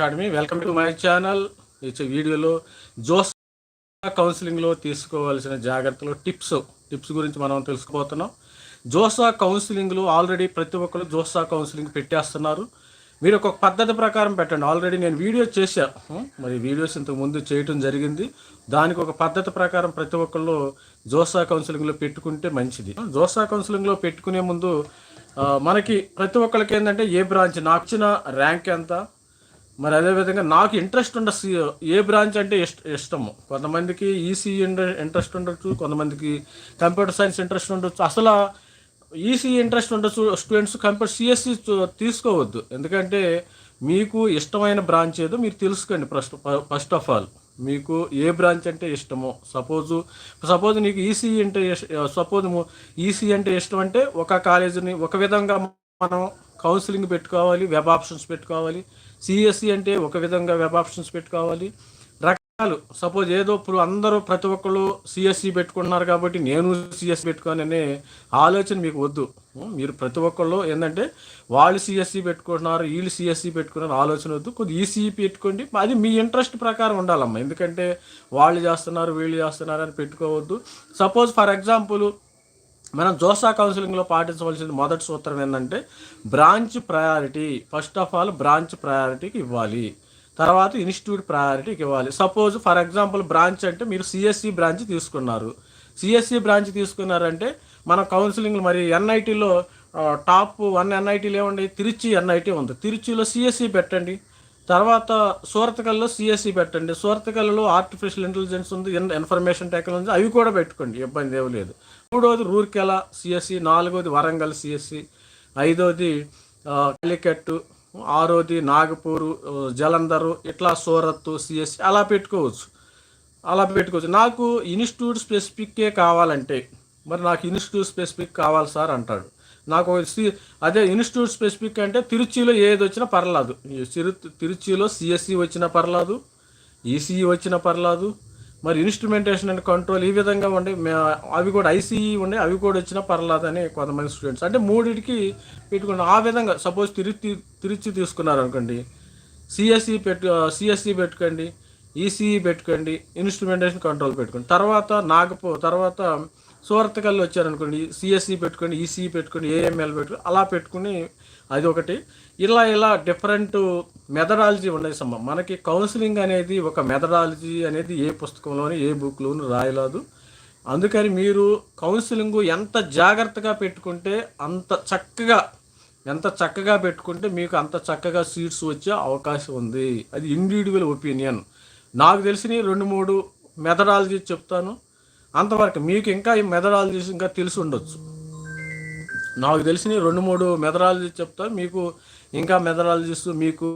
Academy. Welcome to my channel. ఇచ్చే వీడియోలో Jose కౌన్సిలింగ్లో తీసుకోవాల్సిన జాగ్రత్తలు టిప్స్ టిప్స్ గురించి మనం తెలుసుకోబోతున్నాం. జోసా కౌన్సిలింగ్లో ఆల్రెడీ ప్రతి ఒక్కరు జోసా కౌన్సిలింగ్ పెట్టేస్తున్నారు. మీరు ఒక పద్ధతి ప్రకారం పెట్టండి. ఆల్రెడీ నేను వీడియో చేశా. మరి వీడియోస్ ఇంతకు ముందు చేయటం జరిగింది. దానికి ఒక పద్ధతి ప్రకారం ప్రతి ఒక్కళ్ళు జోసా కౌన్సిలింగ్లో పెట్టుకుంటే మంచిది. జోసా కౌన్సిలింగ్లో పెట్టుకునే ముందు మనకి ప్రతి ఒక్కరికి ఏంటంటే ఏ బ్రాంచ్? నాకు వచ్చిన ర్యాంక్ ఎంత? మరి అదేవిధంగా నాకు ఇంట్రెస్ట్ ఉండ ఏ బ్రాంచ్ అంటే ఇష్ట ఇష్టము. కొంతమందికి ఈసీ ఇంట్రెస్ట్ ఉండొచ్చు కొంతమందికి కంప్యూటర్ సైన్స్ ఇంట్రెస్ట్ ఉండొచ్చు. అసలు ఈసీ ఇంట్రెస్ట్ ఉండొచ్చు స్టూడెంట్స్ కంప్యూటర్ సిఎస్సి తీసుకోవద్దు. ఎందుకంటే మీకు ఇష్టమైన బ్రాంచ్ ఏదో మీరు తెలుసుకోండి ఫస్ట్ ఫస్ట్ ఆఫ్ ఆల్ మీకు ఏ బ్రాంచ్ అంటే ఇష్టమో సపోజు సపోజ్ నీకు ఈసీ అంటే సపోజ్ ఈసీ అంటే ఇష్టం అంటే ఒక కాలేజీని ఒక విధంగా మనం కౌన్సిలింగ్ పెట్టుకోవాలి వెబ్ ఆప్షన్స్ పెట్టుకోవాలి. సిఎస్సి అంటే ఒక విధంగా వెబ్ ఆప్షన్స్ పెట్టుకోవాలి. రకాలు సపోజ్ ఏదో ఇప్పుడు అందరూ ప్రతి ఒక్కళ్ళు సిఎస్సి పెట్టుకుంటున్నారు కాబట్టి నేను సిఎస్సి పెట్టుకోననే ఆలోచన మీకు వద్దు. మీరు ప్రతి ఒక్కళ్ళు ఏంటంటే వాళ్ళు సిఎస్సి పెట్టుకుంటున్నారు వీళ్ళు సిఎస్సి పెట్టుకున్నారు ఆలోచన వద్దు. కొద్ది ఈసీఈ పెట్టుకోండి. అది మీ ఇంట్రెస్ట్ ప్రకారం ఉండాలమ్మా. ఎందుకంటే వాళ్ళు చేస్తున్నారు వీళ్ళు చేస్తున్నారు అని పెట్టుకోవద్దు. సపోజ్ ఫర్ ఎగ్జాంపుల్ మనం జోసా కౌన్సిలింగ్లో పాటించవలసిన మొదటి సూత్రం ఏంటంటే branch priority. First of all branch ప్రయారిటీకి ఇవ్వాలి. తర్వాత ఇన్స్టిట్యూట్ ప్రయారిటీకి ఇవ్వాలి. సపోజ్ ఫర్ ఎగ్జాంపుల్ బ్రాంచ్ అంటే మీరు సిఎస్సి బ్రాంచ్ తీసుకున్నారు. సిఎస్సి బ్రాంచ్ తీసుకున్నారంటే మన కౌన్సిలింగ్ మరి ఎన్ఐటీలో టాప్ వన్ ఎన్ఐటీలు ఏమండి తిరుచి ఎన్ఐటీ ఉంది. తిరుచిలో సిఎస్సి పెట్టండి. తర్వాత సూరతకల్లో సిఎస్సి పెట్టండి. సూరతకల్లో ఆర్టిఫిషియల్ ఇంటెలిజెన్స్ ఉంది ఇన్ఫర్మేషన్ టెక్నాలజీ అవి కూడా పెట్టుకోండి. ఇబ్బంది ఏమి లేదు. మూడోది రూర్కెలా సిఎస్సి నాలుగోది వరంగల్ సిఎస్సి ఐదోది కలికట్టు ఆరోది నాగపూరు జలంధరు ఇట్లా సూరత్ సిఎస్సి అలా పెట్టుకోవచ్చు. అలా పెట్టుకోవచ్చు. నాకు ఇన్స్టిట్యూట్ స్పెసిఫిక్కే కావాలంటే మరి నాకు ఇన్స్టిట్యూట్ స్పెసిఫిక్ కావాలి సార్ అంటాడు. నాకు సి- అదే ఇన్స్టిట్యూట్ స్పెసిఫిక్ అంటే తిరుచిలో ఏది వచ్చినా పర్లేదు. ఈ తిరుచిలో సిఎస్సి వచ్చినా పర్లేదు ఈసీఈ వచ్చినా పర్లేదు మరి ఇన్స్ట్రుమెంటేషన్ అండ్ కంట్రోల్ ఈ విధంగా ఉండే అవి కూడా ఐసీఈ ఉండే అవి కూడా వచ్చినా పర్లేదు అని కొంతమంది స్టూడెంట్స్. అంటే మూడింటికి పెట్టుకుని ఆ విధంగా సపోజ్ తిరుచి తిరుచి తీసుకున్నారు అనుకోండి సిఎస్సి పెట్టు సిఎస్సి పెట్టుకోండి ఈసీఈ పెట్టుకోండి ఇన్స్ట్రుమెంటేషన్ కంట్రోల్ పెట్టుకోండి. తర్వాత నాగపూర్ తర్వాత సూరత్కల్లు వచ్చారనుకోండి సిఎస్సి పెట్టుకొని ఈసీఈ పెట్టుకొని ఏఎంఎల్ పెట్టుకొని అలా పెట్టుకుని అది ఒకటి. ఇలా ఇలా డిఫరెంట్ మెథడాలజీ ఉన్నాయి సమ్మ. మనకి కౌన్సిలింగ్ అనేది ఒక మెథడాలజీ అనేది ఏ పుస్తకంలోని ఏ బుక్లోనూ రాయలేదు. అందుకని మీరు కౌన్సిలింగ్ ఎంత జాగ్రత్తగా పెట్టుకుంటే అంత చక్కగా ఎంత చక్కగా పెట్టుకుంటే మీకు అంత చక్కగా సీట్స్ వచ్చే అవకాశం ఉంది. అది ఇండివిజువల్ ఒపీనియన్ నాకు తెలిసిన రెండు మూడు మెథడాలజీ చెప్తాను. అంతవరకు మీకు ఇంకా ఈ మెథడాలజీస్ ఇంకా తెలిసి ఉండొచ్చు. నాకు తెలిసిన రెండు మూడు మెథడాలజీ చెప్తా మీకు ఇంకా మెథడాలజీస్ మీకు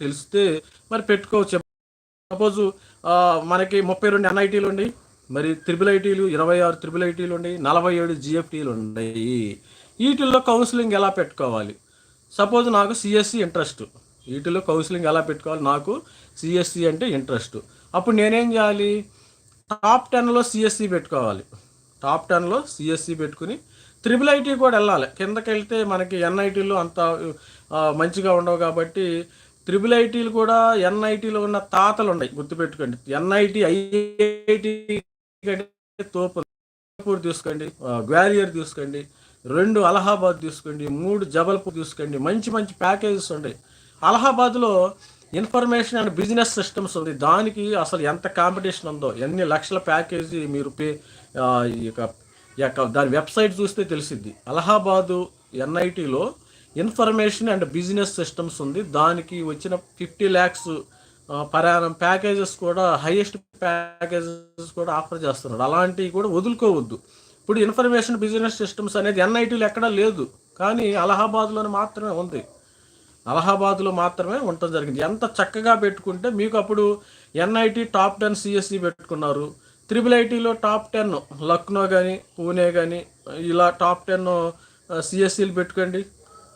తెలిస్తే మరి పెట్టుకోవచ్చు. సపోజ్ మనకి ముప్పై రెండు ఎన్ఐటీలు ఉన్నాయి మరి త్రిబుల్ ఐటీలు ఇరవై ఆరు త్రిబుల్ ఐటీలు ఉన్నాయి నలభై ఏడు జిఎఫ్టీలు ఉన్నాయి. వీటిల్లో కౌన్సిలింగ్ ఎలా పెట్టుకోవాలి? సపోజ్ నాకు సిఎస్సి ఇంట్రెస్ట్. వీటిలో కౌన్సిలింగ్ ఎలా పెట్టుకోవాలి? నాకు సిఎస్సి అంటే ఇంట్రెస్ట్. అప్పుడు నేనేం చేయాలి? టాప్ టెన్లో సిఎస్సి పెట్టుకోవాలి. టాప్ టెన్లో సిఎస్సి పెట్టుకుని త్రిబుల్ ఐటీ కూడా వెళ్ళాలి. కిందకి వెళ్తే మనకి ఎన్ఐటీలు అంత మంచిగా ఉండవు కాబట్టి త్రిబుల్ ఐటీలు కూడా ఎన్ఐటీలో ఉన్న తాతలు ఉన్నాయి. గుర్తుపెట్టుకోండి. ఎన్ఐటీ ఐఐటి తోపు జబల్పూర్ తీసుకోండి గ్వాలియర్ తీసుకోండి రెండు అలహాబాద్ తీసుకోండి మూడు జబల్పూర్ తీసుకోండి మంచి మంచి ప్యాకేజెస్ ఉన్నాయి అలహాబాద్లో ఇన్ఫర్మేషన్ అండ్ బిజినెస్ సిస్టమ్స్ ఉంది. దానికి అసలు ఎంత కాంపిటీషన్ ఉందో ఎన్ని లక్షల ప్యాకేజీ మీరు పే ఈ యొక్క దాని వెబ్సైట్ చూస్తే తెలిసిద్ది. అలహాబాదు ఎన్ఐటిలో ఇన్ఫర్మేషన్ అండ్ బిజినెస్ సిస్టమ్స్ ఉంది. దానికి వచ్చిన ఫిఫ్టీ ల్యాక్స్ ప్రయాణం ప్యాకేజెస్ కూడా హైయెస్ట్ ప్యాకేజెస్ కూడా ఆఫర్ చేస్తున్నారు అలాంటివి కూడా వదులుకోవద్దు. ఇప్పుడు ఇన్ఫర్మేషన్ బిజినెస్ సిస్టమ్స్ అనేది ఎన్ఐటీలో ఎక్కడా లేదు. కానీ అలహాబాద్లోనే మాత్రమే ఉంది. అలహాబాద్లో మాత్రమే ఉండటం జరిగింది. ఎంత చక్కగా పెట్టుకుంటే మీకు అప్పుడు ఎన్ఐటి టాప్ టెన్ సిఎస్సి పెట్టుకున్నారు. త్రిబుల్ ఐటీలో టాప్ టెన్ లక్నో కానీ పూణే కానీ ఇలా టాప్ టెన్ సిఎస్సీలు పెట్టుకోండి.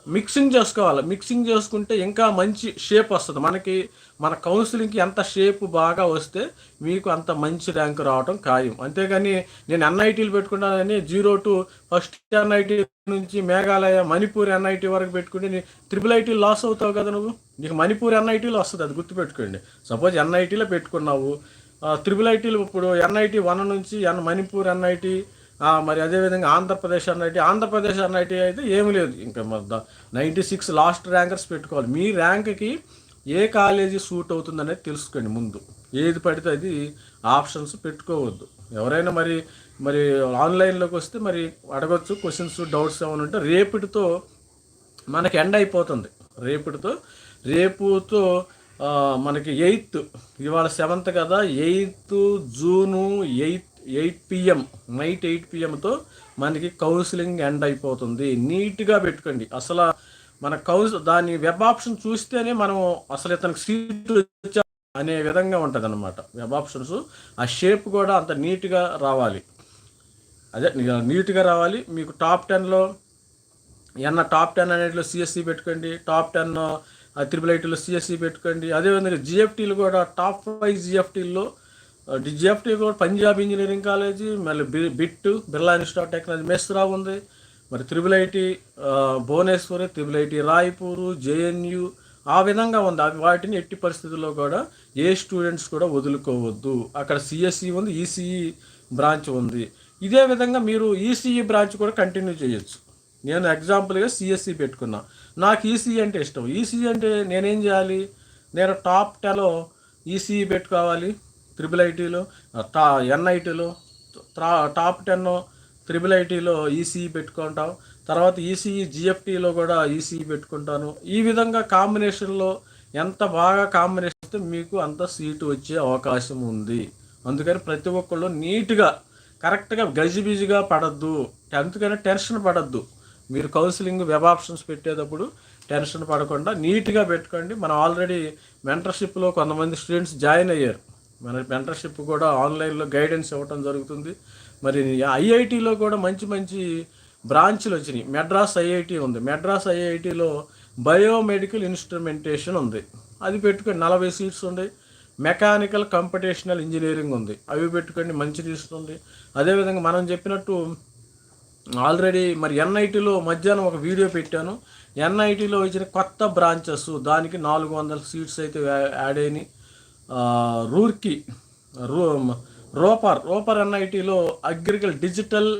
మిక్సింగ్ చేసుకోవాలి. మిక్సింగ్ చేసుకుంటే ఇంకా మంచి షేప్ వస్తుంది. మనకి మన కౌన్సిలింగ్కి ఎంత షేప్ బాగా వస్తే మీకు అంత మంచి ర్యాంక్ రావడం ఖాయం. అంతేగాని నేను ఎన్ఐటీలు పెట్టుకున్నానని జీరో టు ఫస్ట్ ఎన్ఐటీ నుంచి మేఘాలయ మణిపూర్ ఎన్ఐటీ వరకు పెట్టుకుంటే నీ త్రిపుల్ ఐటీ లాస్ అవుతావు కదా నువ్వు? నీకు మణిపూర్ ఎన్ఐటీలో వస్తుంది అది గుర్తుపెట్టుకోండి. సపోజ్ ఎన్ఐటీలో పెట్టుకున్నావు త్రిపుల్ ఐటీలు ఇప్పుడు ఎన్ఐటీ వన్ నుంచి ఎన్ మణిపూర్ ఎన్ఐటీ మరి అదేవిధంగా ఆంధ్రప్రదేశ్ ఎన్ఐటీ ఆంధ్రప్రదేశ్ ఎన్ఐటీ అయితే ఏమి లేదు. ఇంకా నైంటీ సిక్స్ లాస్ట్ ర్యాంకర్స్ పెట్టుకోవాలి. మీ ర్యాంక్కి ఏ కాలేజీ సూట్ అవుతుంది అనేది తెలుసుకోండి ముందు. ఏది పడితే అది ఆప్షన్స్ పెట్టుకోవద్దు. ఎవరైనా మరి మరి ఆన్లైన్లోకి వస్తే మరి అడగచ్చు క్వశ్చన్స్ డౌట్స్ ఏమైనా ఉంటే రేపిటితో మనకి ఎండ్ అయిపోతుంది. రేపుటితో రేపుతో మనకి ఎయిత్ ఇవాళ సెవెంత్ కదా eighth June eighth eight PM night eight పిఎంతో మనకి కౌన్సిలింగ్ ఎండ్ అయిపోతుంది. నీట్గా పెట్టుకోండి. అసలు మన కౌన్స్ దాని వెబ్ ఆప్షన్ చూస్తేనే మనం అసలు ఇతనికి సీట్ అనే విధంగా ఉంటుంది అనమాట వెబ్ ఆప్షన్స్ ఆ షేప్ కూడా అంత నీట్గా రావాలి. అదే నీట్గా రావాలి. మీకు టాప్ టెన్లో ఎన్న టాప్ టెన్ అనేటిలో సిఎస్సి పెట్టుకోండి టాప్ టెన్ త్రిపుల్ ఐటీలో సిఎస్సి పెట్టుకోండి. అదేవిధంగా జిఎఫ్టీలు కూడా టాప్ ఫైవ్ జిఎఫ్టీల్లో జిఎఫ్టీ కూడా పంజాబ్ ఇంజనీరింగ్ కాలేజీ మళ్ళీ B- BIT Birla institute of technology Mesra ఉంది. మరి త్రిబుల్ ఐటీ భువనేశ్వరి త్రిబుల్ ఐటీ రాయ్పూరు జేఎన్యు ఆ విధంగా ఉంది. అవి వాటిని ఎట్టి పరిస్థితుల్లో కూడా ఏ స్టూడెంట్స్ కూడా వదులుకోవద్దు. అక్కడ సిఎస్ఈ ఉంది ఈసీఈ బ్రాంచ్ ఉంది. ఇదే విధంగా మీరు ఈసీఈ బ్రాంచ్ కూడా కంటిన్యూ చేయొచ్చు. నేను ఎగ్జాంపుల్గా సిఎస్సి పెట్టుకున్నా. నాకు ఈసీఈ అంటే ఇష్టం. ఈసీఈ అంటే నేనేం చేయాలి? నేను టాప్ టెన్లో ఈసీఈ పెట్టుకోవాలి త్రిబుల్ ఐటీలో టా ఎన్ఐటీలో టాప్ టెన్ త్రిబుల్ ఐటీలో ఈసీఈ పెట్టుకుంటాం. తర్వాత ఈసీఈ జిఎఫ్టీలో కూడా ఈసీఈ పెట్టుకుంటాను. ఈ విధంగా కాంబినేషన్లో ఎంత బాగా కాంబినేషన్ వస్తే మీకు అంత సీటు వచ్చే అవకాశం ఉంది. అందుకని ప్రతి ఒక్కళ్ళు నీట్గా కరెక్ట్గా గజిబిజిగా పడద్దు. అందుకని టెన్షన్ పడద్దు. మీరు కౌన్సిలింగ్ వెబ్ ఆప్షన్స్ పెట్టేటప్పుడు టెన్షన్ పడకుండా నీట్గా పెట్టుకోండి. మనం ఆల్రెడీ మెంటర్షిప్లో కొంతమంది స్టూడెంట్స్ జాయిన్ అయ్యారు. మన మెంటర్షిప్ కూడా ఆన్లైన్లో గైడెన్స్ ఇవ్వటం జరుగుతుంది. మరి ఐఐటిలో కూడా మంచి మంచి బ్రాంచ్లు వచ్చినాయి. మెడ్రాస్ ఐఐటి ఉంది. మెడ్రాస్ ఐఐటిలో బయోమెడికల్ ఇన్స్ట్రుమెంటేషన్ ఉంది. అది పెట్టుకొని నలభై సీట్స్ ఉన్నాయి మెకానికల్ కంపిటేషనల్ ఇంజనీరింగ్ ఉంది. అవి పెట్టుకొని మంచి తీస్తుంది అదేవిధంగా మనం చెప్పినట్టు ఆల్రెడీ మరి ఎన్ఐటీలో మధ్యాహ్నం ఒక వీడియో పెట్టాను. ఎన్ఐటీలో వచ్చిన కొత్త బ్రాంచెస్ దానికి నాలుగు వందల సీట్స్ అయితే యాడ్ అయినాయి. రూర్కి రూ రోపర్ రోపర్ ఎన్ఐటీలో అగ్రికల్ డిజిటల్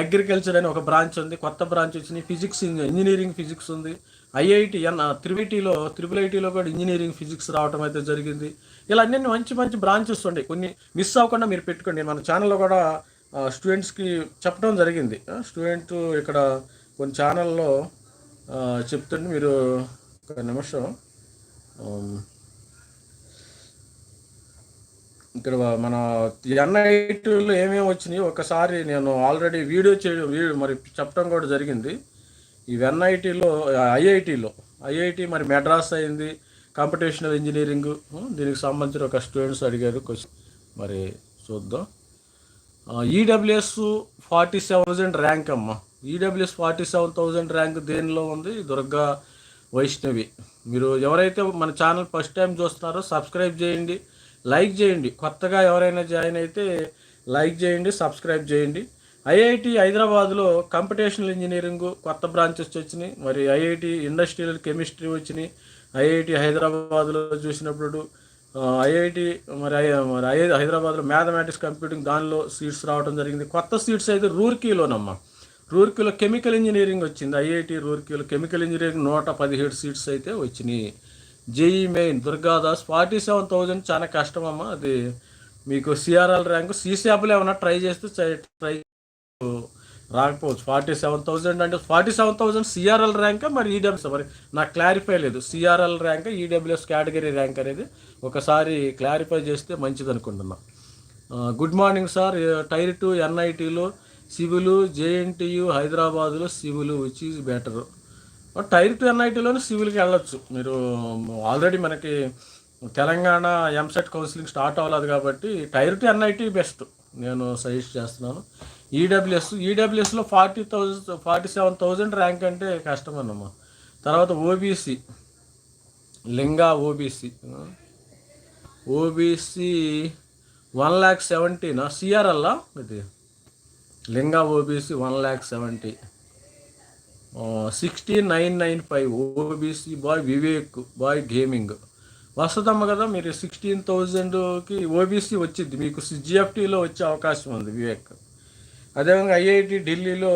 అగ్రికల్చర్ అని ఒక బ్రాంచ్ ఉంది. కొత్త బ్రాంచ్ వచ్చింది. ఫిజిక్స్ ఇంజనీరింగ్ ఫిజిక్స్ ఉంది. ఐఐటి ఎన్ త్రిబిటీలో త్రిబుల్ ఐటీలో కూడా ఇంజనీరింగ్ ఫిజిక్స్ రావడం అయితే జరిగింది. ఇలా అన్ని మంచి మంచి బ్రాంచెస్ ఉన్నాయి కొన్ని మిస్ అవ్వకుండా మీరు పెట్టుకోండి. మన ఛానల్లో కూడా స్టూడెంట్స్కి చెప్పడం జరిగింది. స్టూడెంట్ ఇక్కడ కొన్ని ఛానల్లో చెప్తుంటే మీరు ఒక నిమిషం ఇక్కడ మన ఎన్ఐటీలో ఏమేమి వచ్చినాయి ఒకసారి నేను ఆల్రెడీ వీడియో చేయడం వీడియో మరి చెప్పడం కూడా జరిగింది. ఈ ఎన్ఐటీలో ఐఐటీలో ఐఐటి మరి మెడ్రాస్ అయింది కంపిటేషనల్ ఇంజనీరింగ్ దీనికి సంబంధించిన ఒక స్టూడెంట్స్ అడిగారు క్వశ్చన్. మరి చూద్దాం. ఈడబ్ల్యూఎస్ ఫార్టీ సెవెన్ ర్యాంక్ అమ్మ. EWS forty seven thousand rank దేనిలో ఉంది? దుర్గా వైష్ణవి. మీరు ఎవరైతే మన ఛానల్ ఫస్ట్ టైం చూస్తున్నారో సబ్స్క్రైబ్ చేయండి. లైక్ చేయండి. కొత్తగా ఎవరైనా జాయిన్ అయితే లైక్ చేయండి సబ్స్క్రైబ్ చేయండి. ఐఐటి హైదరాబాద్లో కంపిటేషనల్ ఇంజనీరింగ్ కొత్త బ్రాంచెస్ వచ్చినాయి. మరి ఐఐటి ఇండస్ట్రియల్ కెమిస్ట్రీ వచ్చినాయి. ఐఐటి హైదరాబాద్లో చూసినప్పుడు ఐఐటి మరి మరి ఐ హైదరాబాద్లో మ్యాథమెటిక్స్ కంప్యూటింగ్ దానిలో సీట్స్ రావడం జరిగింది. కొత్త సీట్స్ అయితే రూర్కీలోనమ్మా. రూర్కీలో కెమికల్ ఇంజనీరింగ్ వచ్చింది. ఐఐటి రూర్కీలో కెమికల్ ఇంజనీరింగ్ నూట పదిహేడు సీట్స్ అయితే వచ్చినాయి. JEE main Durgadas forty seven thousand చాలా కష్టం అమ్మా అది మీకు సిఆర్ఎల్ ర్యాంకు సీసీఆప్లో ఏమైనా ట్రై చేస్తే ట్రై రాకపోవచ్చు. ఫార్టీ సెవెన్ థౌజండ్ అంటే forty seven thousand CRL rank మరి ఈడబ్ల్యూఎస్ మరి నాకు క్లారిఫై లేదు. CRL rank EWS category rank అనేది ఒకసారి క్లారిఫై చేస్తే మంచిది అనుకుంటున్నా. Good morning sir. Tier two ఎన్ఐటీలో civil JNTU హైదరాబాదులో civil which is better? Tier two ఎన్ఐటీలోనే సివిల్కి వెళ్ళొచ్చు. మీరు ఆల్రెడీ మనకి తెలంగాణ ఎంసెట్ కౌన్సిలింగ్ స్టార్ట్ అవ్వలేదు కాబట్టి టైర్ టు ఎన్ఐటీ బెస్ట్ నేను సజెస్ట్ చేస్తున్నాను. EWS ఈడబ్ల్యూఎస్లో forty thousand forty seven thousand rank అంటే కష్టం అన్నమా తర్వాత ఓబీసీ లింగా ఓబీసీ ఓబీసీ వన్ ల్యాక్ సెవెంటీనా సిఆర్ఎల్లా ఇది? లింగా OBC one lakh seventy sixteen nine nine five OBC boy Vivek boy gaming. వస్తుందమ్మ కదా మీరు సిక్స్టీన్ థౌజండ్కి ఓబీసీ వచ్చింది. మీకు జిఎఫ్టీలో వచ్చే అవకాశం ఉంది వివేక్. అదేవిధంగా ఐఐటి ఢిల్లీలో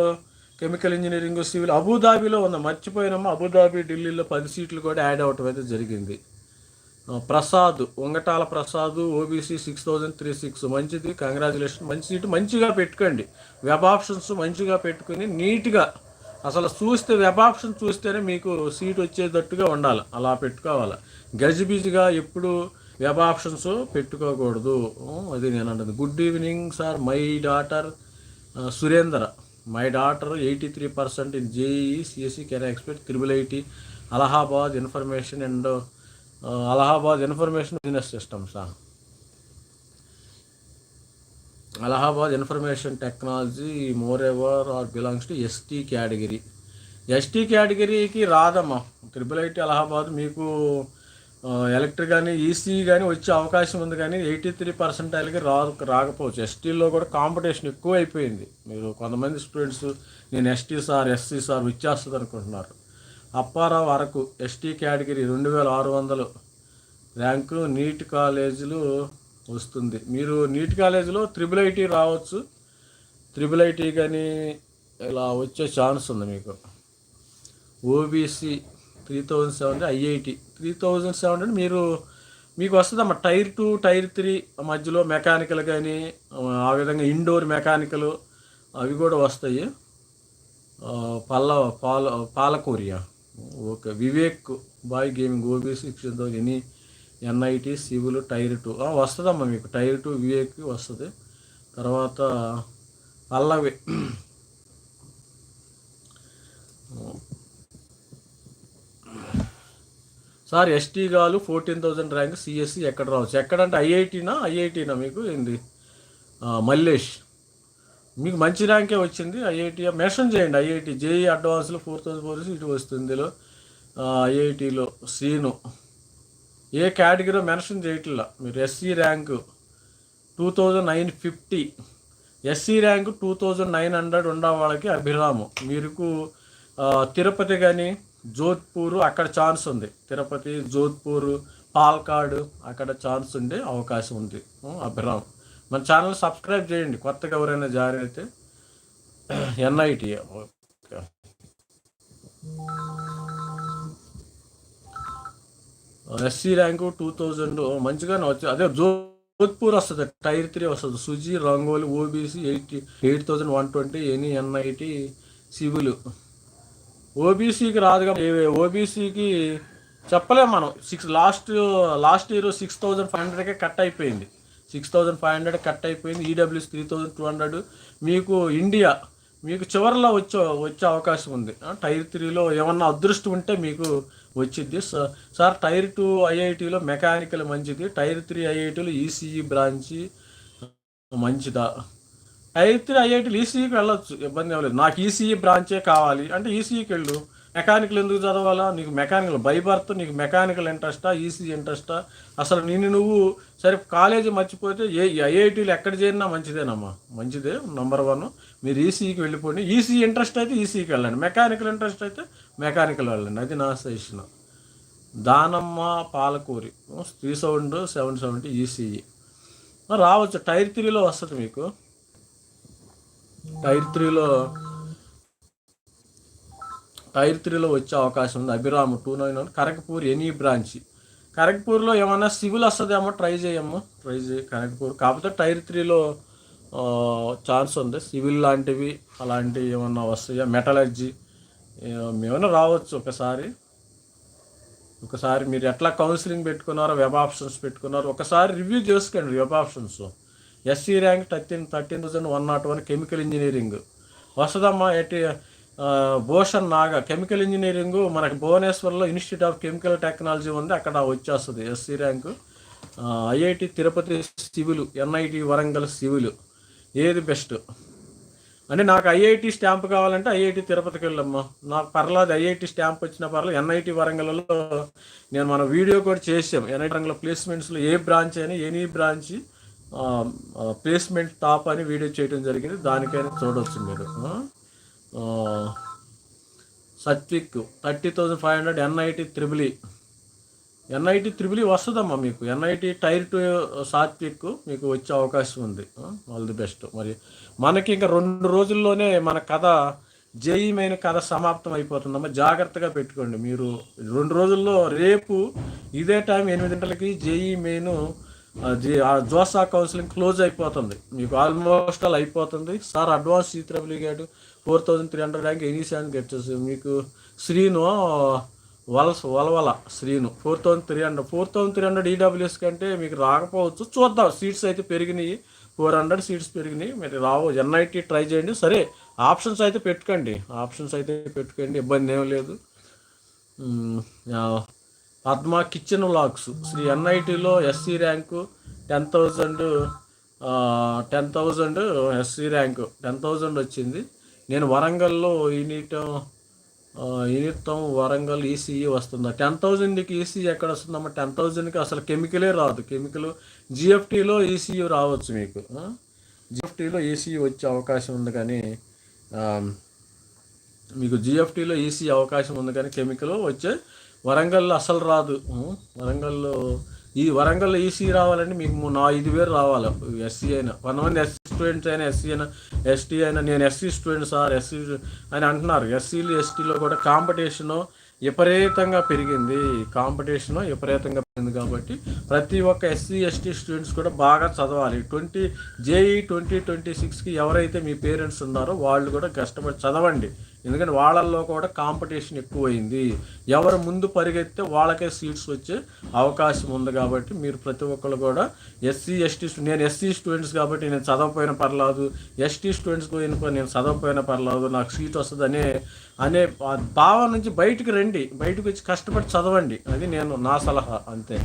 కెమికల్ ఇంజనీరింగ్ సివిల్ అబుదాబీలో ఉంది. మర్చిపోయినామా అబుదాబీ ఢిల్లీలో పది సీట్లు కూడా యాడ్ అవటం అయితే జరిగింది. Prasad Ungatala Prasad OBC six thousand three six. మంచిది కంగ్రాచులేషన్ మంచి సీటు మంచిగా పెట్టుకోండి. వెబ్ ఆప్షన్స్ మంచిగా పెట్టుకుని నీట్గా అసలు చూస్తే వెబ్ ఆప్షన్ చూస్తేనే మీకు సీట్ వచ్చేటట్టుగా ఉండాలి. అలా పెట్టుకోవాలి. గజిబిజిగా ఎప్పుడు వెబ్ ఆప్షన్స్ పెట్టుకోకూడదు. అది నేను అంటుంది. Good evening sir my daughter Surender my daughter eighty three percent in JEE CSE can expect triple IT Allahabad information and Allahabad information business సిస్టమ్సా Allahabad information technology moreover are belongs to ST category. ST కేటగిరీకి రాదమ్మా. Triple IT Allahabad మీకు electric కానీ EC కానీ వచ్చే అవకాశం ఉంది కానీ eighty three పర్సెంటైల్కి రా రాకపోవచ్చు. ఎస్టీలో కూడా కాంపిటీషన్ ఎక్కువ అయిపోయింది మీరు కొంతమంది స్టూడెంట్స్ నేను ఎస్టీ సార్ ఎస్సీ సార్ వచ్చేస్తుంది అనుకుంటున్నారు అప్పారావు అరకు ఎస్టీ కేటగిరీ రెండు వేల ఆరు వందలు. ర్యాంకు నీట్ కాలేజీలు వస్తుంది. మీరు నీట్ కాలేజీలో త్రిబుల్ ఐటీ రావచ్చు. త్రిబుల్ ఐటీ కానీ ఇలా వచ్చే ఛాన్స్ ఉంది మీకు. OBC three thousand seven IIT three thousand seven అంటే మీరు మీకు వస్తుందమ్మా. టైర్ టూ టైర్ త్రీ మధ్యలో మెకానికల్ కానీ ఆ విధంగా ఇండోర్ మెకానికల్ అవి కూడా వస్తాయి. పల్ల పాల పాలకూరియా. Okay Vivek boy gaming OBC శిక్షణతో any NIT civil tier two. వస్తుందమ్మా మీకు. టైర్ టూ వివేక్ వస్తుంది. తర్వాత పల్లవి. సార్ ఎస్టీ గాలు ఫోర్టీన్ థౌజండ్ ర్యాంక్ సిఎస్సి ఎక్కడ రావచ్చు? ఎక్కడంటే ఐఐటీనా ఐఐటీనా మీకు? ఏంది? మల్లేష్. మీకు మంచి ర్యాంకే వచ్చింది. ఐఐటీ మెన్షన్ చేయండి ఐఐటి జేఈ అడ్వాన్స్లో ఫోర్ థౌసండ్ ఫోర్ ఇటు వస్తుంది ఇందులో. ఐఐటిలో శ్రీను ఏ కేటగిరీ మెన్షన్ చేయట్లా? మీరు SC rank two thousand nine fifty SC rank two thousand nine hundred ఉన్న వాళ్ళకి అభిరాము. మీకు తిరుపతి కానీ జోధ్పూర్ అక్కడ ఛాన్స్ ఉంది. తిరుపతి జోధ్పూర్ పాల్కాడు అక్కడ ఛాన్స్ ఉండే అవకాశం ఉంది. అభిరామం అభిరామ్. మన ఛానల్ సబ్స్క్రైబ్ చేయండి. కొత్తగా ఎవరైనా జారీ అయితే NIT okay. SC rank two thousand మంచిగానే వచ్చి అదే జోధ్పూర్ వస్తుంది టైర్ త్రీ వస్తుంది Suji Rangoli OBC eighty eight thousand one twenty any NIT civil. ఓబీసీకి రాదుగా ఓబీసీకి చెప్పలేము మనం. Six last last year six thousand five హండ్రెడ్కే cut అయిపోయింది. Six thousand five hundred cut అయిపోయింది EWS three thousand two hundred. మీకు India మీకు చివరిలో వచ్చే వచ్చే అవకాశం ఉంది. ఆ, టైర్ త్రీలో ఏమన్నా అదృష్టం ఉంటే మీకు వచ్చింది సార్ టైర్ టూ ఐఐటీలో మెకానికల్ మంచిది. టైర్ త్రీ ఐఐటీలో ఈసీఈ బ్రాంచి మంచిదా? టైర్ త్రీ ఐఐటీలు ఈసీఈకి వెళ్ళొచ్చు. ఇబ్బంది ఏం లేదు. నాకు ఈసీఈ బ్రాంచే కావాలి. అంటే ఈసీఈకి వెళ్ళు. మెకానికల్ ఎందుకు చదవాలా? నీకు మెకానికల్ బై బర్త్ నీకు మెకానికల్ ఇంట్రెస్టా? ఈసీ ఇంట్రెస్టా? అసలు నిన్ను నువ్వు సరే కాలేజీ మర్చిపోతే ఏ ఐఐటీలు ఎక్కడ చేరినా మంచిదేనమ్మా. మంచిదే నంబర్ వన్ మీరు ఈసీఈకి వెళ్ళిపోండి. ఈసీ ఇంట్రెస్ట్ అయితే ఈసీకి వెళ్ళండి. మెకానికల్ ఇంట్రెస్ట్ అయితే మెకానికల్ వెళ్ళండి. అది నా suggestion దానమ్మ Palakuri. Three seven seven seventy ECE రావచ్చు. టైర్ త్రీలో వస్తుంది మీకు. టైర్ త్రీలో టైర్ త్రీలో వచ్చే అవకాశం ఉంది. Abhiram two nine one Kharagpur any branch. కరెక్ట్పూర్లో ఏమన్నా సివిల్ వస్తుందేమో ట్రై చేయము. ట్రై చేయి కరెక్ట్పూర్ కాకపోతే టైర్ త్రీలో ఛాన్స్ ఉంది. సివిల్ లాంటివి అలాంటివి ఏమన్నా వస్తాయా? మెటలర్జీ ఏమైనా రావచ్చు ఒకసారి. ఒకసారి మీరు ఎట్లా కౌన్సిలింగ్ పెట్టుకున్నారో వెబ్ ఆప్షన్స్ పెట్టుకున్నారో ఒకసారి రివ్యూ చేసుకోండి web options. SC rank thirteen thirteen thousand one nought one chemical engineering. వస్తుందమ్మా ఎట్టి భూషణ్ నాగా కెమికల్ ఇంజనీరింగ్ మనకి భువనేశ్వర్లో ఇన్స్టిట్యూట్ ఆఫ్ కెమికల్ టెక్నాలజీ ఉంది అక్కడ వచ్చేస్తుంది SC rank. IIT Tirupati civil NIT Warangal civil ఏది బెస్ట్? అంటే నాకు ఐఐటి స్టాంప్ కావాలంటే ఐఐటి తిరుపతికి వెళ్ళమ్మా. నాకు పర్లేదు ఐఐటి స్టాంప్ వచ్చిన పర్లేదు ఎన్ఐటి వరంగల్లో నేను మన వీడియో కూడా చేసాం ఎన్ఐటి వరంగల్ ప్లేస్మెంట్స్లో ఏ బ్రాంచ్ అయినా ఎనీ బ్రాంచ్ ప్లేస్మెంట్ టాప్ అని వీడియో చేయడం జరిగింది. దానికైనా చూడవచ్చు మీరు. Satvik thirty thousand five hundred NIT త్రిబులి. NIT త్రిబులి వస్తుందమ్మా మీకు. ఎన్ఐటి టైర్ టు సాత్విక్ మీకు వచ్చే అవకాశం ఉంది. All the best. మరి మనకి ఇంకా రెండు రోజుల్లోనే మన కథ జేఈ మెయిన్ కథ సమాప్తం అయిపోతుందమ్మా. జాగ్రత్తగా పెట్టుకోండి. మీరు రెండు రోజుల్లో రేపు ఇదే time ఎనిమిదింటలకి JEE main JoSAA counselling close అయిపోతుంది. మీకు ఆల్మోస్ట్ ఆల్ అయిపోతుంది. సార్ అడ్వాన్స్ ఈ త్రిబుల్ గారు four thousand three hundred rank any San గెట్ మీకు శ్రీను వలస Valavala Srinu. Four thousand three hundred four thousand three hundred EWS కంటే మీకు రాకపోవచ్చు. చూద్దాం. సీట్స్ అయితే పెరిగినాయి. ఫోర్ హండ్రెడ్ సీట్స్ పెరిగినాయి. మీరు రావు ఎన్ఐటీ ట్రై చేయండి. సరే ఆప్షన్స్ అయితే పెట్టుకోండి. ఆప్షన్స్ అయితే పెట్టుకోండి. ఇబ్బంది ఏం లేదు. Padma kitchen locks. Shri ఎన్ఐటీలో SC rank ten thousand ten thousand SC rank ten thousand వచ్చింది. నేను వరంగల్లో యూనిట్ యూనిత్తం వరంగల్ ఈసీఈ వస్తుందా? టెన్ థౌజండ్కి ఈసీఈ ఎక్కడ వస్తుందమ్మా? టెన్ థౌజండ్కి అసలు కెమికలే రాదు. కెమికల్ జిఎఫ్టీలో ఈసీఈ రావచ్చు మీకు. జిఎఫ్టీలో ఈసీఈ వచ్చే అవకాశం ఉంది కానీ మీకు జిఎఫ్టీలో ఈసీ అవకాశం ఉంది కానీ కెమికల్ వచ్చే వరంగల్లో అసలు రాదు. వరంగల్లో ఈ వరంగల్లో ఈసీ రావాలంటే మీకు నా ఐదు వేలు రావాలి. ఎస్సీ అయినా. కొంతమంది ఎస్సీ స్టూడెంట్స్ అయినా ఎస్సీ అయినా ఎస్టీ అయినా. నేను ఎస్సీ స్టూడెంట్ సార్ ఎస్సీ అని అంటున్నారు. ఎస్సీలు ఎస్టీలో కూడా కాంపిటీషను విపరీతంగా పెరిగింది. కాంపిటీషన్ విపరీతంగా పెరిగింది కాబట్టి ప్రతి ఒక్క ఎస్సీ ఎస్టీ స్టూడెంట్స్ కూడా బాగా చదవాలి. ట్వంటీ జేఈ ట్వంటీ ట్వంటీ సిక్స్కి ఎవరైతే మీ పేరెంట్స్ ఉన్నారో వాళ్ళు కూడా కష్టపడి చదవండి. ఎందుకంటే వాళ్ళల్లో కూడా కాంపిటీషన్ ఎక్కువైంది. ఎవరు ముందు పరిగెత్తే వాళ్ళకే సీట్స్ వచ్చే అవకాశం ఉంది కాబట్టి మీరు ప్రతి ఒక్కరు కూడా ఎస్సీ ఎస్టీ నేను ఎస్సీ స్టూడెంట్స్ కాబట్టి నేను చదవకపోయినా పర్లేదు. ఎస్టీ స్టూడెంట్స్ పోయిన నేను చదవకపోయినా పర్లేదు. నాకు సీట్ వస్తుందనే అనే భావం నుంచి బయటకు రండి. బయటకు వచ్చి కష్టపడి చదవండి. అది నేను నా సలహా అంతే.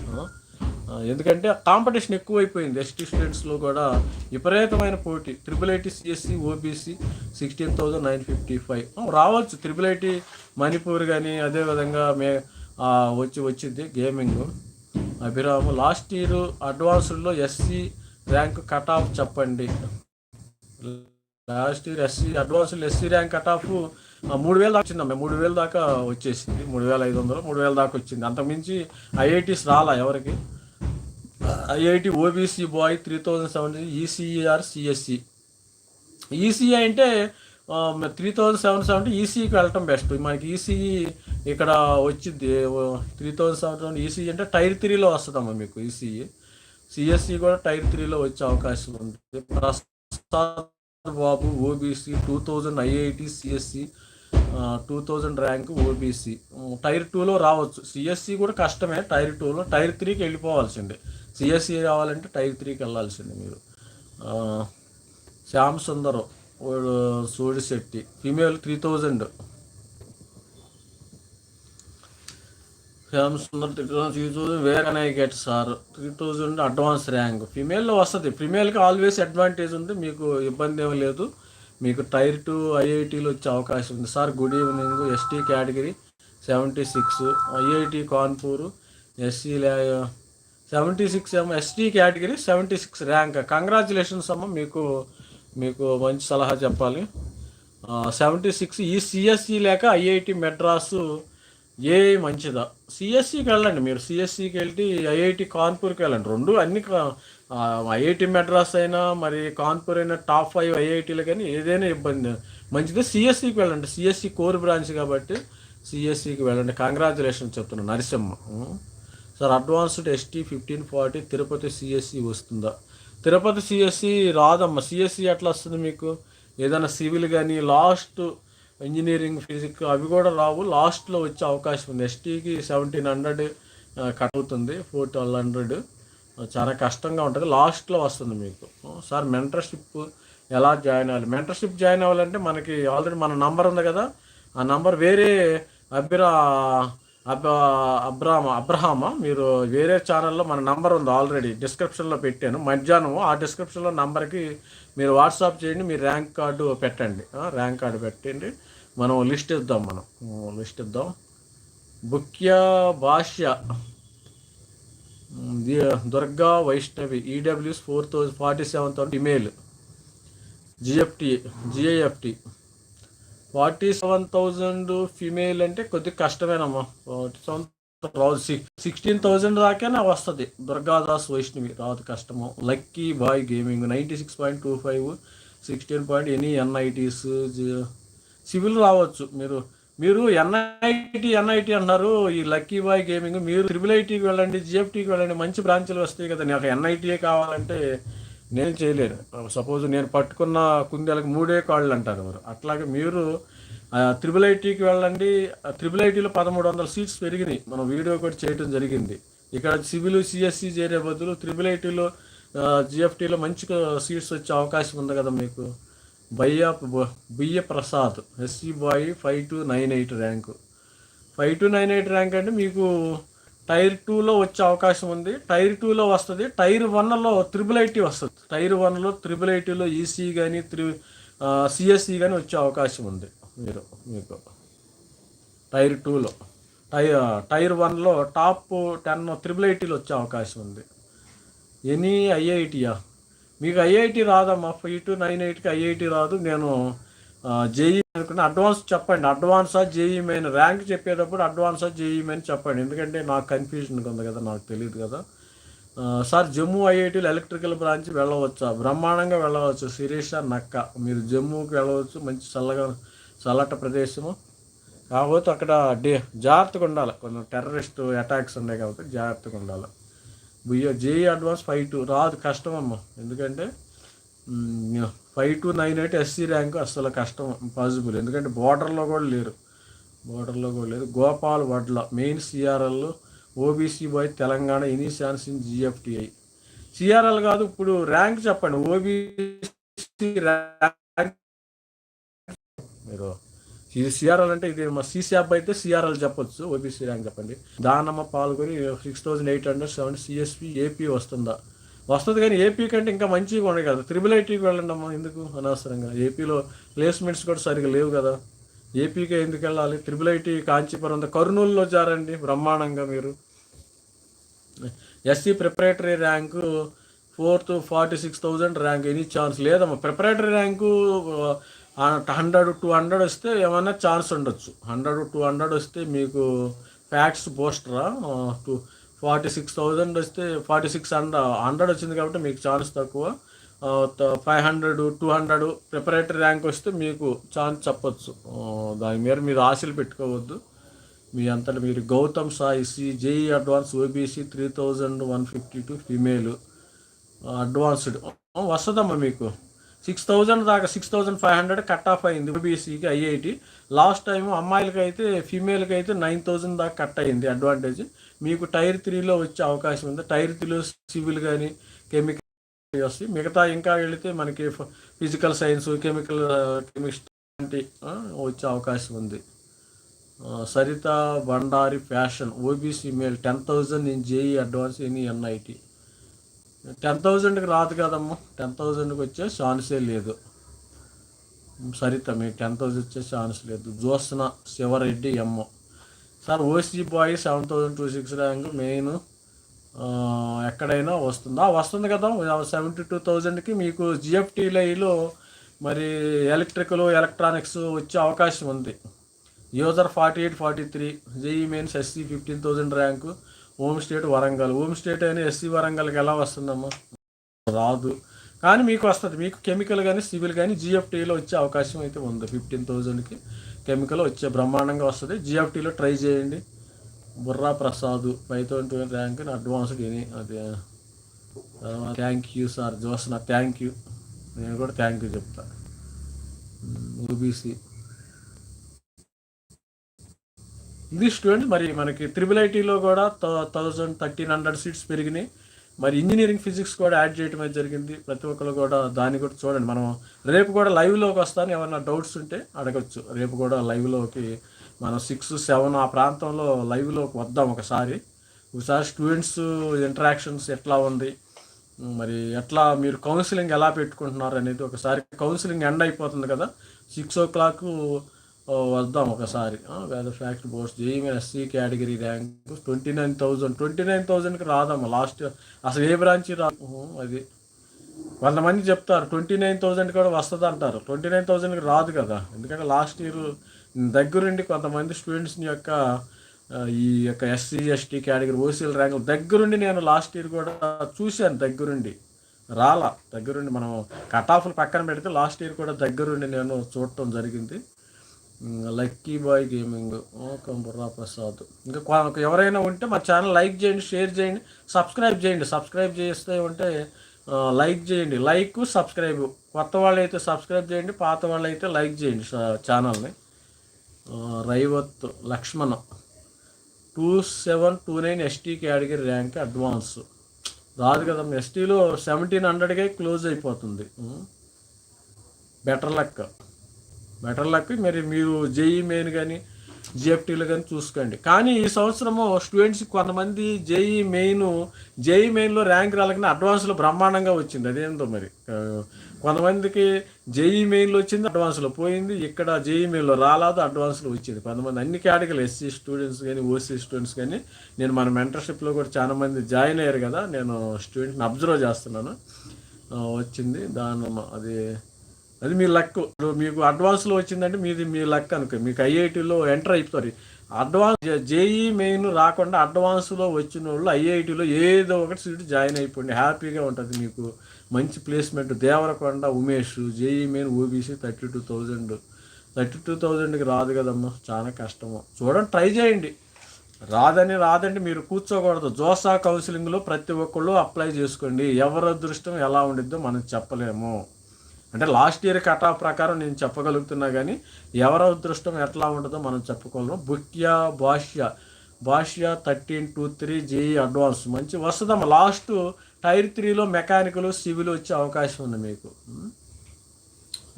ఎందుకంటే కాంపిటీషన్ ఎక్కువైపోయింది. ఎస్టీ స్టూడెంట్స్లో కూడా విపరీతమైన పోటీ. Triple IT CSE OBC sixteen thousand nine fifty five రావచ్చు. ట్రిపుల్ ఐటీ మణిపూర్ కానీ అదేవిధంగా మే వచ్చి వచ్చింది గేమింగ్ అభిరాము లాస్ట్ ఇయర్ అడ్వాన్స్డ్లో ఎస్సీ ర్యాంక్ కట్ ఆఫ్ చెప్పండి. Last year SC advanced SC rank cut off మూడు వేలు దాకా వచ్చిందమ్మా. మూడు వేలు దాకా వచ్చేసింది. మూడు వేల ఐదు వందలు మూడు వేల దాకా వచ్చింది. అంతకుమించి ఐఐటీస్ రాలా ఎవరికి? IIT OBC boy three thousand seven ECE CSE. ECE అంటే త్రీ థౌజండ్ సెవెన్ సెవెంటీ ఈసీకి వెళ్ళటం బెస్ట్. మనకి ఈసీఈ ఇక్కడ వచ్చింది. Three thousand seven seven ECE అంటే టైర్ త్రీలో వస్తుందమ్మా మీకు ఈసీఈ. సిఎస్సి కూడా టైర్ త్రీలో వచ్చే అవకాశం ఉంది. Prasad Babu OBC two thousand IIT CSE two thousand rank OBC tier టూలో రావచ్చు. సిఎస్సి కూడా కష్టమే. టైర్ టూలో టైర్ త్రీకి వెళ్ళిపోవాల్సిందే. సిఎస్సి రావాలంటే టైర్ త్రీకి వెళ్ళాల్సిందే మీరు. శ్యామ్ సుందరం వాడు Sudishetti female three thousand Shyam Sundar three thousand three thousand where get sir three thousand advance rank ఫీమేల్లో వస్తుంది ఫీమేల్కి ఆల్వేస్ అడ్వాంటేజ్ ఉంది. మీకు ఇబ్బంది ఏమీ లేదు. మీకు టైర్ టూ ఐఐటీలో వచ్చే అవకాశం ఉంది. Sir good evening. ST category seventy six. IIT Kanpur SC seventy six ఏమో ST category seventy six rank. Congratulations అమ్మ మీకు మీకు మంచి సలహా చెప్పాలి. సెవెంటీ సిక్స్ ఈ సిఎస్సి లేక ఐఐటి మెడ్రాసు ఏ మంచిదా? సిఎస్సికి వెళ్ళండి మీరు. సిఎస్సికి వెళ్ళి ఐఐటి కాన్పూర్కి వెళ్ళండి. రెండు అన్ని ఐఐటి మెడ్రాస్ అయినా మరి కాన్పూర్ అయినా టాప్ ఫైవ్ ఐఐటీలు కానీ ఏదైనా ఇబ్బంది. మంచిది సిఎస్సికి వెళ్ళండి. సిఎస్సి కోర్ బ్రాంచ్ కాబట్టి సిఎస్సికి వెళ్ళండి. కంగ్రాచులేషన్ చెప్తున్నాను Narasimha. Sir advanced ST fifteen forty Tirupati CSE వస్తుందా? తిరుపతి సిఎస్సి రాదమ్మ. సిఎస్సి ఎట్లా వస్తుంది మీకు? ఏదైనా సివిల్ కానీ లాస్ట్ ఇంజనీరింగ్ ఫిజిక్స్ అవి కూడా రావు. లాస్ట్లో వచ్చే అవకాశం ఉంది. ఎస్టీకి సెవెంటీన్ హండ్రెడ్ కట్ అవుతుంది. Four twelve hundred. చాలా కష్టంగా ఉంటుంది. లాస్ట్లో వస్తుంది మీకు. సార్ మెంటర్షిప్ ఎలా జాయిన్ అవ్వాలి? మెంటర్షిప్ జాయిన్ అవ్వాలంటే మనకి ఆల్రెడీ మన నంబర్ ఉంది కదా. ఆ నంబర్ వేరే అభిరా అబ్ అబ్రామ అబ్రహామా? మీరు వేరే ఛానల్లో మన నంబర్ ఉంది ఆల్రెడీ డిస్క్రిప్షన్లో పెట్టాను. మధ్యాహ్నం ఆ డిస్క్రిప్షన్లో నంబర్కి మీరు వాట్సాప్ చేయండి. మీ ర్యాంక్ కార్డు పెట్టండి. ర్యాంక్ కార్డు పెట్టండి. మనం లిస్ట్ ఇద్దాం మనం. లిస్ట్ ఇద్దాం. ముఖ్య భాష్య. Durga Vaishnavi EWS four thousand forty seven thousand email GFT GIFT forty seven thousand female అంటే కొద్దిగా కష్టమేనమ్మా. ఫార్టీ సెవెన్ రాదు. సిక్స్టీన్ థౌజండ్ దాకానే వస్తుంది. దుర్గాదాస్ వైష్ణవి రాదు కష్టము. Lucky boy gaming ninety six point two five sixteen point any NITs civil రావచ్చు. మీరు మీరు ఎన్ఐటి ఎన్ఐటి అన్నారు ఈ లక్కీ బాయ్ గేమింగ్ మీరు ట్రిపుల్ ఐటీకి వెళ్ళండి జిఎఫ్టీకి వెళ్ళండి మంచి బ్రాంచ్లు వస్తాయి కదా నాకు ఎన్ఐటీఏ కావాలంటే నేను చేయలేను. సపోజ్ నేను పట్టుకున్న కుందేలకు మూడే కాళ్ళు అంటారు మీరు. అట్లాగే మీరు త్రిబుల్ ఐటీకి వెళ్ళండి త్రిబుల్ ఐటీలో పదమూడు వందల సీట్స్ పెరిగినాయి. మనం వీడియో కూడా చేయడం జరిగింది. ఇక్కడ సివిల్ సిఎస్సి చేరే బదులు త్రిబుల్ ఐటీలో జిఎఫ్టీలో మంచి సీట్స్ వచ్చే అవకాశం ఉంది కదా మీకు? బయ్య బియ్య Prasad SC boy five two nine eight rank. Five two nine eight rank అంటే మీకు టైర్ టూలో వచ్చే అవకాశం ఉంది. టైర్ టూలో వస్తుంది. టైర్ వన్లో త్రిబుల్ ఐటీ వస్తుంది. టైర్ వన్లో త్రిబుల్ ఐటీలో ఈసీ కానీ త్రి సిఎస్సి కానీ వచ్చే అవకాశం ఉంది మీరు మీకు. టైర్ టూలో. టై టైర్ వన్లో టాప్ టెన్ త్రిబుల్ ఐటీలో వచ్చే అవకాశం ఉంది. ఎనీ ఐఐటియా? మీకు ఐఐటి రాదమ్మా. ఫైవ్ టు నైన్ ఎయిట్కి ఐఐటి రాదు. నేను జేఈ అనుకున్న అడ్వాన్స్ చెప్పండి. అడ్వాన్సా జేఈ మెయిన్ ర్యాంక్ చెప్పేటప్పుడు అడ్వాన్సా జేఈ మెయిన్ చెప్పండి. ఎందుకంటే నాకు కన్ఫ్యూజన్ ఉంది కదా నాకు తెలియదు కదా. సార్ జమ్మూ ఐఐటీలో ఎలక్ట్రికల్ బ్రాంచ్ వెళ్ళవచ్చా? బ్రహ్మాండంగా వెళ్ళవచ్చు. శిరీష నక్క. మీరు జమ్మూకి వెళ్ళవచ్చు. మంచి చల్లగా చల్లట ప్రదేశము. కాకపోతే అక్కడ డే జాగ్రత్తగా ఉండాలి. కొన్ని టెర్రరిస్ట్ అటాక్స్ ఉన్నాయి కాబట్టి జాగ్రత్తగా ఉండాలి. బియ్య జేఈ అడ్వాన్స్ ఫైవ్ టూ రాదు కష్టం అమ్మ. ఎందుకంటే five two nine eight SC rank అసలు కష్టం పాసిబుల్ ఎందుకంటే బోర్డర్లో కూడా లేరు. బోర్డర్లో కూడా లేరు. Gopal Vadla main CRL OBC boy Telangana any chance in GFTI CRL కాదు ఇప్పుడు ర్యాంక్ చెప్పండి. ఓబీసీ ర్యాంక్ మీరు ఇది సిఆర్ఎల్ అంటే ఇది మా సిసిఆప్ అయితే సిఆర్ఎల్ చెప్పొచ్చు ఓబీసీ ర్యాంక్ చెప్పండి. దానమ్మ పాల్గొని six thousand eight hundred seven CSE AP వస్తుందా? వస్తుంది కానీ ఏపీ కంటే ఇంకా మంచిగా ఉన్నాయి కదా. త్రిబుల్ ఐటీకి వెళ్ళండి అమ్మా ఎందుకు అనవసరంగా? ఏపీలో ప్లేస్మెంట్స్ కూడా సరిగా లేవు కదా. ఏపీకి ఎందుకు వెళ్ళాలి? త్రిబుల్ ఐటీ కాంచీపురం కర్నూలులో జారండి బ్రహ్మాండంగా మీరు. SC preparatory rank fourth forty six thousand rank any chance లేదమ్మా preparatory rank hundred two hundred వస్తే ఏమైనా ఛాన్స్ ఉండొచ్చు. హండ్రెడ్ టూ హండ్రెడ్ వస్తే మీకు ఫ్యాక్స్ పోస్టరా? టూ ఫార్టీ సిక్స్ థౌజండ్ వస్తే ఫార్టీ సిక్స్ హండ్రెడ్ హండ్రెడ్ వచ్చింది కాబట్టి మీకు ఛాన్స్ తక్కువ. Five hundred two hundred preparatory rank వస్తే మీకు ఛాన్స్ చెప్పొచ్చు. దాని మీద మీరు ఆశలు పెట్టుకోవద్దు. మీ అంతటి మీరు Gautam సాయిసి JEE advance OBC three thousand one fifty two female. Advanced. వస్తుందమ్మా మీకు. సిక్స్ థౌజండ్ దాకా six thousand five hundred cut off అయింది ఓబీసీకి ఐఐటి లాస్ట్ టైం అమ్మాయిలకి అయితే ఫీమేల్కి అయితే నైన్ థౌజండ్ దాకా కట్ అయింది అడ్వాంటేజ్ మీకు టైర్ త్రీలో వచ్చే అవకాశం ఉంది. టైర్ త్రీలో సివిల్ కానీ కెమికల్ వస్తాయి. మిగతా ఇంకా వెళితే మనకి ఫిజికల్ సైన్స్ కెమికల్ కెమిస్ట్రీ వచ్చే అవకాశం ఉంది. Saritha Bandari fashion OBC male ten thousand in JEE advance in NIT ten థౌజండ్కి రాదు కదమ్మా. టెన్ థౌజండ్కి వచ్చే ఛాన్సే లేదు. సరిత మీ టెన్ థౌజండ్ వచ్చే ఛాన్స్ లేదు. జోస్న శివరెడ్డి ఎమ్మ sir OC boy seven thousand two six rank main ఎక్కడైనా వస్తుందా. వస్తుంది కదా సెవెంటీ టూ థౌజండ్కి మీకు జిఎఫ్టీలైలో మరి ఎలక్ట్రికల్ ఎలక్ట్రానిక్స్ వచ్చే అవకాశం ఉంది. User forty eight forty three JEE mains SC fifteen thousand rank home state Warangal home state అయినా ఎస్సీ వరంగల్కి ఎలా వస్తుందమ్మా? రాదు. కానీ మీకు వస్తుంది. మీకు కెమికల్ కానీ సివిల్ కానీ జిఎఫ్టీలో వచ్చే అవకాశం అయితే ఉంది. ఫిఫ్టీన్ థౌజండ్కి కెమికల్ వచ్చే బ్రహ్మాండంగా వస్తుంది. జిఎఫ్టీలో ట్రై చేయండి. Burra Prasad five thousand rank advanced ఇని అది thank you sir. Josna thank you. నేను కూడా థ్యాంక్ యూ చెప్తా. ఓబీసీ. ఇది స్టూడెంట్ మరి మనకి త్రిబుల్ ఐటీలో కూడా థౌజండ్ థర్టీన్ హండ్రెడ్ సీట్స్ పెరిగినాయి. మరి ఇంజనీరింగ్ ఫిజిక్స్ కూడా యాడ్ చేయడం అయితే జరిగింది. ప్రతి ఒక్కరు కూడా దాన్ని కూడా చూడండి. మనం రేపు కూడా లైవ్లోకి వస్తాను. ఏమైనా డౌట్స్ ఉంటే అడగచ్చు. రేపు కూడా లైవ్లోకి మనం సిక్స్ సెవెన్ ఆ ప్రాంతంలో లైవ్లోకి వద్దాం ఒకసారి. ఒకసారి స్టూడెంట్స్ ఇంటరాక్షన్స్ ఎట్లా ఉంది? మరి ఎట్లా మీరు కౌన్సిలింగ్ ఎలా పెట్టుకుంటున్నారు అనేది ఒకసారి కౌన్సిలింగ్ ఎండ్ అయిపోతుంది కదా. సిక్స్ ఓ క్లాక్ వద్దాం ఒకసారి. Veda factory post JEE main SC category rank twenty nine thousand twenty nine థౌజండ్కి రాదమ్మా లాస్ట్ అసలు ఏ బ్రాంచ్ రా? అది అది కొంతమంది చెప్తారు ట్వంటీ నైన్ థౌజండ్ కూడా వస్తుంది అంటారు. ట్వంటీ నైన్ థౌజండ్కి రాదు కదా. ఎందుకంటే లాస్ట్ ఇయర్ దగ్గరుండి కొంతమంది స్టూడెంట్స్ని యొక్క ఈ యొక్క ఎస్సీ ఎస్టీ కేటగిరీ ఓసీల ర్యాంక్ దగ్గరుండి నేను లాస్ట్ ఇయర్ కూడా చూశాను దగ్గరుండి. రాలా దగ్గరుండి మనం కట్ ఆఫ్లు పక్కన పెడితే లాస్ట్ ఇయర్ కూడా దగ్గరుండి నేను చూడటం జరిగింది. Lucky boy gaming. Okay Burra Prasad. ఇంకా ఎవరైనా ఉంటే మా ఛానల్ లైక్ చేయండి షేర్ చేయండి సబ్స్క్రైబ్ చేయండి. సబ్స్క్రైబ్ చేస్తే ఉంటే లైక్ చేయండి. Like subscribe. కొత్త వాళ్ళు అయితే సబ్స్క్రైబ్ చేయండి పాత వాళ్ళు అయితే లైక్ చేయండి ఛానల్ని. Raivath Lakshman. Two seven two nine ST category rank advance. రాదు కదా ఎస్టీలో సెవెంటీన్ హండ్రెడ్కే క్లోజ్ అయిపోతుంది. Better luck. బెటర్ లక్ మరి మీరు జేఈ మెయిన్ కానీ జిఎఫ్టీలు కానీ చూసుకోండి. కానీ ఈ సంవత్సరము స్టూడెంట్స్ కొంతమంది జేఈ మెయిన్ జేఈ మెయిన్లో ర్యాంక్ రాలకనే అడ్వాన్స్లో బ్రహ్మాండంగా వచ్చింది. అదేంతో మరి? కొంతమందికి జేఈ మెయిన్లో వచ్చింది అడ్వాన్స్లో పోయింది. ఇక్కడ జేఈ మెయిన్లో రాలేదు అడ్వాన్స్లో వచ్చింది. కొంతమంది అన్ని కేటగిరీలు ఎస్సీ స్టూడెంట్స్ కానీ ఓసీ స్టూడెంట్స్ కానీ నేను మన మెంటర్షిప్లో కూడా చాలా మంది జాయిన్ అయ్యారు కదా. నేను స్టూడెంట్ని అబ్జర్వ్ చేస్తున్నాను. వచ్చింది. దాని అది అది మీ లక్. మీకు అడ్వాన్స్లో వచ్చిందంటే మీది మీ లక్ అనుకో. మీకు ఐఐటీలో ఎంటర్ అయిపోతారు అడ్వాన్స్ జేఈ మెయిన్ రాకుండా అడ్వాన్స్లో వచ్చిన వాళ్ళు ఐఐటీలో ఏదో ఒకటి సీట్ జాయిన్ అయిపోండి. హ్యాపీగా ఉంటుంది మీకు. మంచి placement Devarakonda Umesh JEE main OBC thirty two thousand. Thirty two థౌజండ్కి రాదు కదమ్మా. చాలా కష్టము. చూడండి ట్రై చేయండి. రాదని రాదంటే మీరు కూర్చోకూడదు. జోసా కౌన్సిలింగ్లో ప్రతి ఒక్కళ్ళు అప్లై చేసుకోండి. ఎవరి అదృష్టం ఎలా ఉండిద్దో మనం చెప్పలేము. అంటే లాస్ట్ ఇయర్ కట్ ఆఫ్ ప్రకారం నేను చెప్పగలుగుతున్నా కానీ ఎవరి అదృష్టం ఎట్లా ఉంటుందో మనం చెప్పుకోలేము. Bukya Bhashya Bhashya thirteen two three JEE advance. మంచి వస్తుందమ్మా లాస్ట్ టైర్ త్రీలో మెకానికల్ సివిల్ వచ్చే అవకాశం ఉంది మీకు.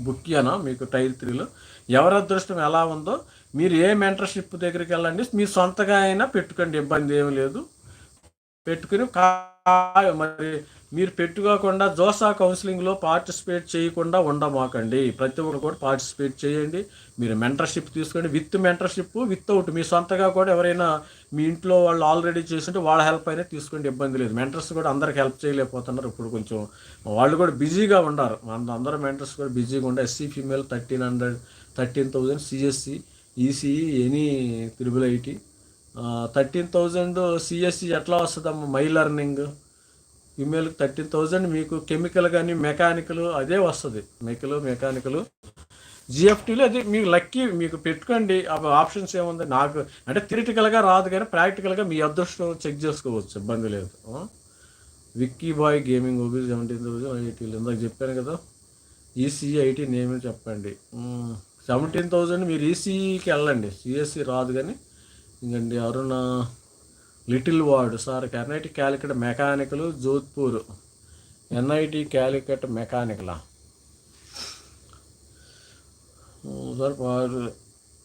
బుక్యానా? మీకు టైర్ త్రీలో. ఎవరి అదృష్టం ఎలా ఉందో మీరు ఏ మెంటర్షిప్ దగ్గరికి వెళ్ళండి మీ సొంతగా అయినా పెట్టుకోండి ఇబ్బంది ఏమి లేదు. పెట్టుకుని మరి మీరు పెట్టుకోకుండా జోసా కౌన్సిలింగ్లో పార్టిసిపేట్ చేయకుండా ఉండమాకండి. ప్రతి ఒక్కరు కూడా పార్టిసిపేట్ చేయండి. మీరు మెంటర్షిప్ తీసుకోండి. విత్ మెంటర్షిప్ వితౌట్ మీ సొంతగా కూడా ఎవరైనా మీ ఇంట్లో వాళ్ళు ఆల్రెడీ చేసుకుంటే వాళ్ళ హెల్ప్ అయినా తీసుకోండి ఇబ్బంది లేదు. మెంటర్స్ కూడా అందరికి హెల్ప్ చేయలేకపోతున్నారు ఇప్పుడు కొంచెం. వాళ్ళు కూడా బిజీగా ఉన్నారు. అందరూ మెంటర్స్ కూడా బిజీగా ఉండే SC female thirteen hundred thirteen thousand CSE ECE any triple IT. Thirteen thousand CSE ఎట్లా వస్తుందమ్మా? మై లెర్నింగ్ ఈమెయిల్కి థర్టీన్ థౌజండ్ మీకు కెమికల్ కానీ మెకానికల్ అదే వస్తుంది. మెకలు మెకానికల్ జిఎఫ్టీలో అది మీకు లక్కీ మీకు పెట్టుకోండి. ఆప్షన్స్ ఏముంది? నాకు అంటే థిరిటికల్గా రాదు కానీ ప్రాక్టికల్గా మీ అదృష్టం చెక్ చేసుకోవచ్చు. ఇబ్బంది లేదు. Vicky boy gaming OB seventeen thousand ఐటీలు ఇందాక చెప్పాను కదా. ఈసీఈ ఐటీ నేమే చెప్పండి. సెవెంటీన్ థౌజండ్ మీరు ఈసీఈకి వెళ్ళండి. సిఎస్సి రాదు కానీ ఇంకండి Aruna little ward sir NIT Calicut mechanical Jodhpur NIT Calicut మెకానికలా? Sir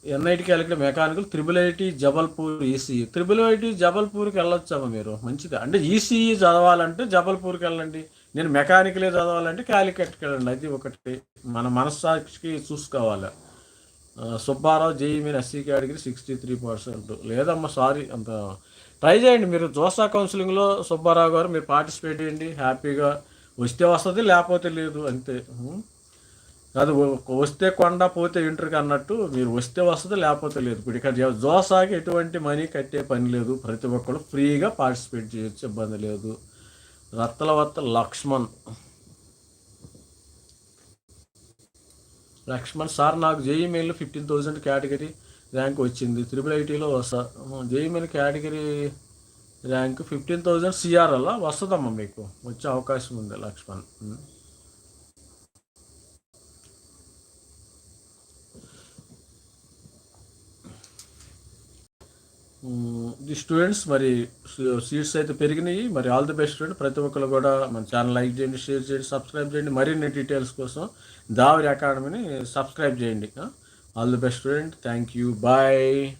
NIT Calicut mechanical triple IT Jabalpur ECE triple IT జబల్పూర్కి వెళ్ళొచ్చామా మీరు? మంచిది. అంటే ఈసీఈ చదవాలంటే జబల్పూర్కి వెళ్ళండి. నేను మెకానికలే చదవాలంటే క్యాలికట్కి వెళ్ళండి. అది ఒకటి. మన మనస్సాక్షికి చూసుకోవాలి. Subbarao JEE main SC category sixty three percent. లేదమ్మా సారీ అంత ట్రై చేయండి. మీరు జోసా కౌన్సిలింగ్లో సుబ్బారావు గారు మీరు పార్టిసిపేట్ చేయండి. హ్యాపీగా వస్తే వస్తుంది లేకపోతే లేదు అంతే. అది వస్తే కొండ పోతే ఇంటర్కి అన్నట్టు మీరు వస్తే వస్తుంది లేకపోతే లేదు. ఇప్పుడు ఇక్కడ జోసాకి ఎటువంటి మనీ కట్టే పని లేదు. ప్రతి ఒక్కరు ఫ్రీగా పార్టిసిపేట్ చేయొచ్చు ఇబ్బంది లేదు. రత్తలవత్త లక్ష్మణ్. లక్ష్మణ్ సార్ నాకు జేఈ మెయిన్లో ఫిఫ్టీన్ థౌజండ్ కేటగిరీ ర్యాంక్ వచ్చింది. త్రిబుల్ ఐటీలో వస్తా. JEE main category rank fifteen thousand CR వస్తుందమ్మా మీకు. వచ్చే అవకాశం ఉంది లక్ష్మణ్. ది స్టూడెంట్స్ మరి సీట్స్ అయితే పెరిగినాయి. మరి ఆల్ ది బెస్ట్ స్టూడెంట్. ప్రతి ఒక్కరు కూడా మన ఛానల్ లైక్ చేయండి షేర్ చేయండి సబ్స్క్రైబ్ చేయండి. మరిన్ని డీటెయిల్స్ కోసం దావరి అకాడమీని సబ్స్క్రైబ్ చేయండి. All the best student. Thank you. Bye.